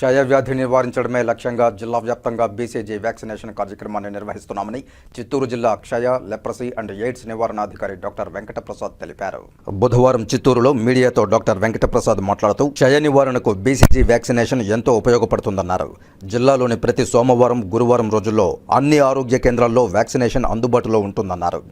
క్షయవ్యాధి నివారించడమే లక్ష్యంగా జిల్లా వ్యాప్తంగా బీసీజీ వ్యాక్సినేషన్ కార్యక్రమాన్ని నిర్వహిస్తున్నామని చిత్తూరు జిల్లా క్షయ లెప్రసీ అండ్ ఎయిడ్స్ నివారణాధికారి డాక్టర్ వెంకటప్రసాద్ తెలిపారు. బుధవారం చిత్తూరులో మీడియాతో డాక్టర్ వెంకటప్రసాద్ మాట్లాడుతూ క్షయ నివారణకు బీసీజీ వ్యాక్సినేషన్ ఎంతో ఉపయోగపడుతుందన్నారు. జిల్లాలోని ప్రతి సోమవారం గురువారం రోజుల్లో అన్ని ఆరోగ్య కేంద్రాల్లో వ్యాక్సినేషన్ అందుబాటులో ఉంటుందన్నారు.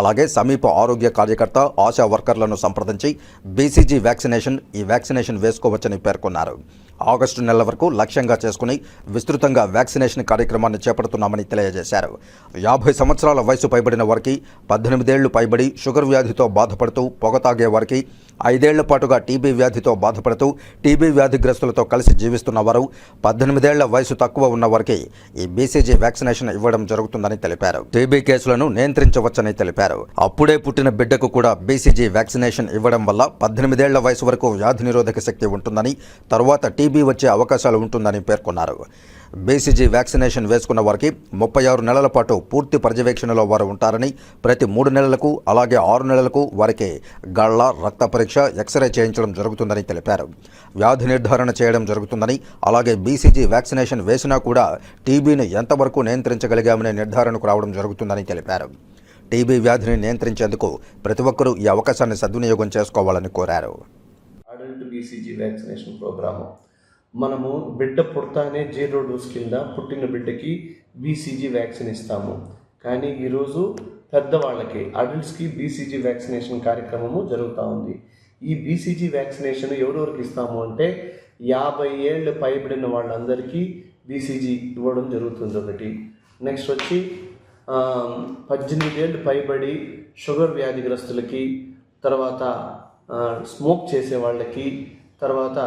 అలాగే సమీప ఆరోగ్య కార్యకర్త ఆశా వర్కర్లను సంప్రదించి బీసీజీ వ్యాక్సినేషన్ ఈ వ్యాక్సినేషన్ వేసుకోవచ్చని పేర్కొన్నారు. ఆగస్టు నెల వరకు లక్ష్యంగా చేసుకుని విస్తృతంగా వ్యాక్సినేషన్ కార్యక్రమాన్ని చేపడుతున్నామని తెలియజేశారు. యాభై సంవత్సరాల వయసు పైబడిన వారికి పద్దెనిమిదేళ్ళు పైబడి షుగర్ వ్యాధితో బాధపడుతూ పొగ తాగే వారికి ఐదేళ్ళ పాటుగా టీబీ వ్యాధితో బాధపడుతూ టీబీ వ్యాధిగ్రస్తులతో కలిసి జీవిస్తున్న వారు పద్దెనిమిదేళ్ళ వయసు తక్కువ ఉన్న వారికి ఈ బీసీజీ వ్యాక్సినేషన్ ఇవ్వడం జరుగుతుందని తెలిపారు. టీబీ కేసులను నియంత్రించవచ్చని తెలిపారు. అప్పుడే పుట్టిన బిడ్డకు కూడా బీసీజీ వ్యాక్సినేషన్ ఇవ్వడం వల్ల పద్దెనిమిదేళ్ళ వయసు వరకు వ్యాధి నిరోధక శక్తి ఉంటుందని తరువాత టీబీ వచ్చే అవకాశాలు ఉంటుందని పేర్కొన్నారు. బీసీజీ వ్యాక్సినేషన్ వేసుకున్న వారికి ముప్పై ఆరు నెలల పాటు పూర్తి పర్యవేక్షణలో వారు ఉంటారని ప్రతి మూడు నెలలకు అలాగే ఆరు నెలలకు వారికి గళ్ళ రక్త పరీక్ష ఎక్స్రే చేయించడం జరుగుతుందని తెలిపారు. వ్యాధి నిర్ధారణ చేయడం జరుగుతుందని అలాగే బీసీజీ వ్యాక్సినేషన్ వేసినా కూడా టీబీని ఎంతవరకు నియంత్రించగలిగామనే నిర్ధారణకు రావడం జరుగుతుందని తెలిపారు. టీబీ వ్యాధిని నియంత్రించేందుకు ప్రతి ఒక్కరూ ఈ అవకాశాన్ని సద్వినియోగం చేసుకోవాలని కోరారు. బీసీజీ వ్యాక్సినేషన్ ప్రోగ్రాము మనము బిడ్డ పుడతానే జీరో డోస్ కింద పుట్టిన బిడ్డకి బీసీజీ వ్యాక్సిన్ ఇస్తాము. కానీ ఈరోజు పెద్దవాళ్ళకి అడల్ట్స్కి బీసీజీ వ్యాక్సినేషన్ కార్యక్రమము జరుగుతూ ఉంది. ఈ బీసీజీ వ్యాక్సినేషన్ ఎవరెవరికి ఇస్తాము అంటే యాభై ఏళ్ళు పైబడిన వాళ్ళందరికీ బీసీజీ ఇవ్వడం జరుగుతుంది ఒకటి. నెక్స్ట్ వచ్చి పద్దెనిమిది ఏళ్ళు పైబడి షుగర్ వ్యాధిగ్రస్తులకి తర్వాత స్మోక్ చేసే వాళ్ళకి తర్వాత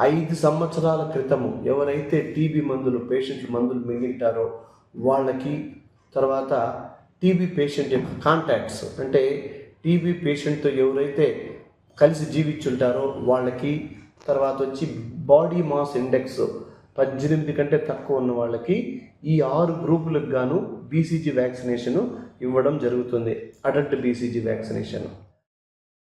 ఐదు సంవత్సరాల క్రితము ఎవరైతే టీబీ మందులు పేషెంట్ మందులు మింగింటారో వాళ్ళకి తర్వాత టీబీ పేషెంట్ యొక్క కాంటాక్ట్స్ అంటే టీబీ పేషెంట్తో ఎవరైతే కలిసి జీవించుంటారో వాళ్ళకి తర్వాత వచ్చి బాడీ మాస్ ఇండెక్స్ పద్దెనిమిది కంటే తక్కువ ఉన్న వాళ్ళకి ఈ ఆరు గ్రూపులకు గాను బీసీజీ వ్యాక్సినేషన్ ఇవ్వడం జరుగుతుంది. Adult BCG vaccination